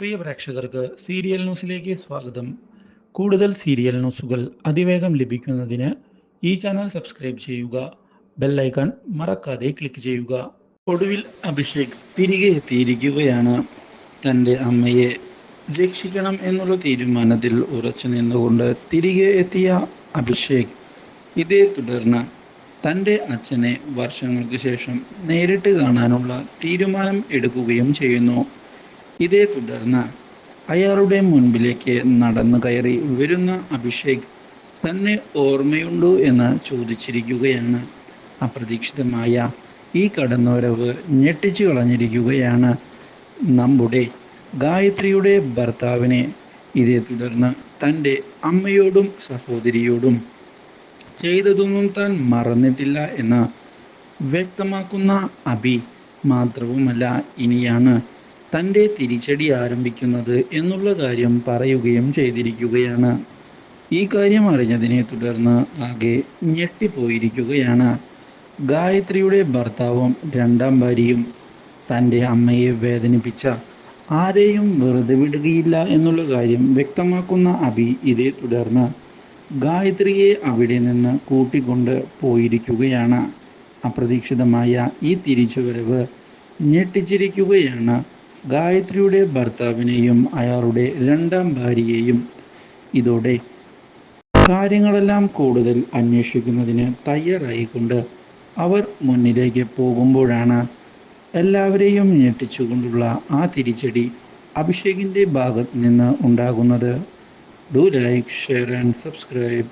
പ്രിയ പ്രേക്ഷകർക്ക് സീരിയൽ ന്യൂസിലേക്ക് സ്വാഗതം. കൂടുതൽ സീരിയൽ ന്യൂസുകൾ അതിവേഗം ലഭിക്കുന്നതിന് ഈ ചാനൽ സബ്സ്ക്രൈബ് ചെയ്യുക. ബെല്ലൈക്കൺ മറക്കാതെ ക്ലിക്ക് ചെയ്യുക. ഒടുവിൽ അഭിഷേക് തിരികെ എത്തിയിരിക്കുകയാണ്. തന്റെ അമ്മയെ രക്ഷിക്കണം എന്നുള്ള തീരുമാനത്തിൽ ഉറച്ചു നിന്നുകൊണ്ട് തിരികെ എത്തിയ അഭിഷേക് ഇതേ തുടർന്ന് തന്റെ അച്ഛനെ വർഷങ്ങൾക്ക് ശേഷം നേരിട്ട് കാണാനുള്ള തീരുമാനം എടുക്കുകയും ചെയ്യുന്നു. ഇതേ തുടർന്ന് അയാളുടെ മുൻപിലേക്ക് നടന്നു കയറി വരുന്ന അഭിഷേക് തന്നെ ഓർമ്മയുണ്ടോ എന്ന് ചോദിച്ചിരിക്കുകയാണ്. അപ്രതീക്ഷിതമായ ഈ കടന്നുവരവ് ഞെട്ടിച്ചു കളഞ്ഞിരിക്കുകയാണ്. നമ്മുടെ ഗായത്രിയുടെ ഭർത്താവിനെ ഇതേ തുടർന്ന് തന്റെ അമ്മയോടും സഹോദരിയോടും ചെയ്തതൊന്നും താൻ മറന്നിട്ടില്ല എന്ന് വ്യക്തമാക്കുന്ന അഭി മാത്രവുമല്ല ഇനിയാണ് തന്റെ തിരിച്ചടി ആരംഭിക്കുന്നത് എന്നുള്ള കാര്യം പറയുകയും ചെയ്തിരിക്കുകയാണ്. ഈ കാര്യം അറിഞ്ഞതിനെ തുടർന്ന് ആകെ ഞെട്ടിപ്പോയിരിക്കുകയാണ്. ഗായത്രിയുടെ ഭർത്താവും രണ്ടാം ഭാര്യയും തന്റെ അമ്മയെ വേദനിപ്പിച്ച ആരെയും വെറുതെ വിടുകയില്ല എന്നുള്ള കാര്യം വ്യക്തമാക്കുന്ന അഭി ഇതേ തുടർന്ന് ഗായത്രിയെ അവിടെ നിന്ന് കൂട്ടിക്കൊണ്ട് പോയിരിക്കുകയാണ്. അപ്രതീക്ഷിതമായ ഈ തിരിച്ചുവരവ് ഞെട്ടിച്ചിരിക്കുകയാണ്. ഗായത്രിയുടെ ഭർത്താവിനെയും അയാളുടെ രണ്ടാം ഭാര്യയെയും ഇതോടെ കാര്യങ്ങളെല്ലാം കൂടുതൽ അന്വേഷിക്കുന്നതിന് തയ്യാറായിക്കൊണ്ട് അവർ മുന്നിലേക്ക് പോകുമ്പോഴാണ് എല്ലാവരെയും ഞെട്ടിച്ചുകൊണ്ടുള്ള ആ തിരിച്ചടി അഭിഷേകിന്റെ ഭാഗത്ത് നിന്ന് ഉണ്ടാകുന്നത്. Do like share and subscribe